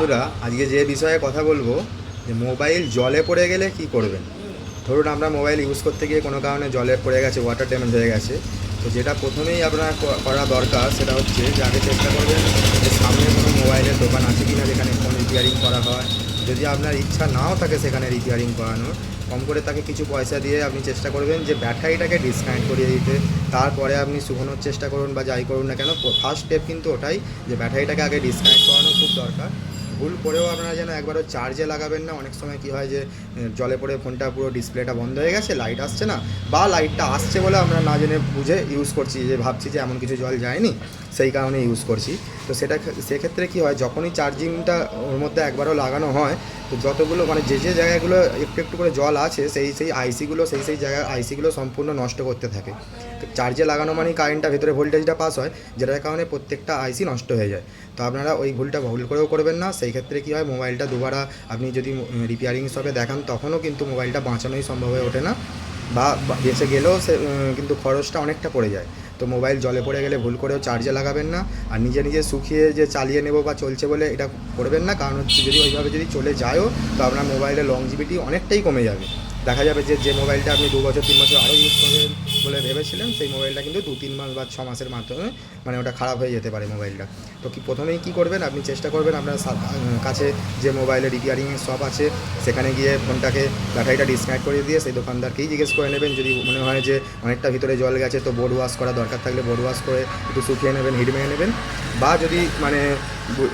বন্ধুরা, আজকে যে বিষয়ে কথা বলব, যে মোবাইল জলে পড়ে গেলে কি করবেন? ধরুন আমরা মোবাইল ইউজ করতে গিয়ে কোনো কারণে জলে পড়ে গেছে ওয়াটার ড্যামেজ হয়ে গেছে, তো যেটা প্রথমেই আপনার করা দরকার সেটা হচ্ছে যে আগে চেষ্টা করবেন যে সামনে কোনো মোবাইলের দোকান আছে কি না যেখানে ফোন রিপেয়ারিং করা হয়। যদি আপনার ইচ্ছা নাও থাকে সেখানে রিপেয়ারিং করানোর কম করে তাকে কিছু পয়সা দিয়ে আপনি চেষ্টা করবেন যে ব্যাটারিটাকে ডিসকানেক্ট করিয়ে দিতে। তারপরে আপনি শুকোনোর চেষ্টা করুন বা যাই করুন না কেন ফার্স্ট স্টেপ কিন্তু ওটাই যে ব্যাটারিটাকে আগে ডিসকানেক্ট করানো খুব দরকার। ভুল করেও আপনারা যেন একবারও চার্জে লাগাবেন না। অনেক সময় কি হয় যে জলে পড়ে ফোনটা পুরো ডিসপ্লেটা বন্ধ হয়ে গেছে লাইট আসছে না, বা লাইটটা আসছে বলে আমরা না জেনে বুঝে ইউজ করছি যে, ভাবছি যে এমন কিছু জল যায়নি, সেই কারণে ইউজ করছি। তো সেটা সেক্ষেত্রে কি হয়, যখনই চার্জিংটা ওর মধ্যে একবারও লাগানো হয় তো যতগুলো মানে যে যে জায়গাগুলো একটু একটু করে জল আছে, সেই সেই আইসিগুলো সেই সেই জায়গায় আইসিগুলো সম্পূর্ণ নষ্ট করতে থাকে। তো চার্জে লাগানো মানে কারেন্টটা ভেতরে ভোল্টেজটা পাস হয়, যেটার কারণে প্রত্যেকটা আইসি নষ্ট হয়ে যায়। তো আপনারা ওই ভুলটা ভুল করেও করবেন না। সেই ক্ষেত্রে কী হয় মোবাইলটা দুবার আপনি যদি রিপেয়ারিং শপে দেখান, তখনও কিন্তু মোবাইলটা বাঁচানোই সম্ভব হয়ে ওঠে না। বা এসে গেলেও সে কিন্তু খরচটা অনেকটা পড়ে যায়। তো মোবাইল জলে পড়ে গেলে ভুল করেও চার্জে লাগাবেন না। আর নিজে নিজে শুকিয়ে যে চালিয়ে নেব বা চলছে বলে এটা করবেন না। কারণ হচ্ছে যদি ওইভাবে যদি চলে যায়ও, তো আপনার মোবাইলের লংজিবিটি অনেকটাই কমে যাবে। দেখা যাবে যে যে মোবাইলটা আপনি দু বছর, তিন বছর আরও ইউজ করবেন বলে ভেবেছিলেন সেই মোবাইলটা কিন্তু দু, তিন মাস বা ছ মাসের মাধ্যমে মানে ওটা খারাপ হয়ে যেতে পারে মোবাইলটা। তো কি প্রথমেই কী করবেন, আপনি চেষ্টা করবেন আপনার কাছে যে মোবাইলে রিপেয়ারিংয়ের শপ আছে, সেখানে গিয়ে ফোনটাকে ব্যাটারিটা ডিসকানেক্ট করে দিয়ে সেই দোকানদারকেই জিজ্ঞেস করে নেবেন। যদি মনে হয় যে অনেকটা ভিতরে জল গেছে, তো বোর্ড ওয়াশ করা দরকার থাকলে বোর্ড ওয়াশ করে একটু শুকিয়ে নেবেন, হিট মেরে নেবেন। বা যদি মানে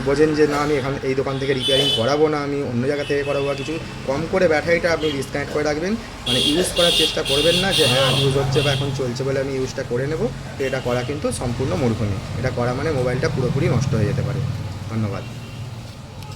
বোঝেন যে, না, আমি এখান, এই দোকান থেকে রিপেয়ারিং করাবো না, আমি অন্য জায়গা থেকে করাবো বা কিছু কম করে ব্যাটারিটা আপনি ডিসকানেক্ট করে রাখবেন মানে ইউজ করার চেষ্টা করবেন না যে হ্যাঁ ইউজ হচ্ছে বা এখন চলছে বলে আমি ইউজটা করে নেব এটা করা কিন্তু সম্পূর্ণ মূর্খ নেই। এটা করা মানে মোবাইলটা পুরোপুরি নষ্ট হয়ে যেতে পারে। ধন্যবাদ।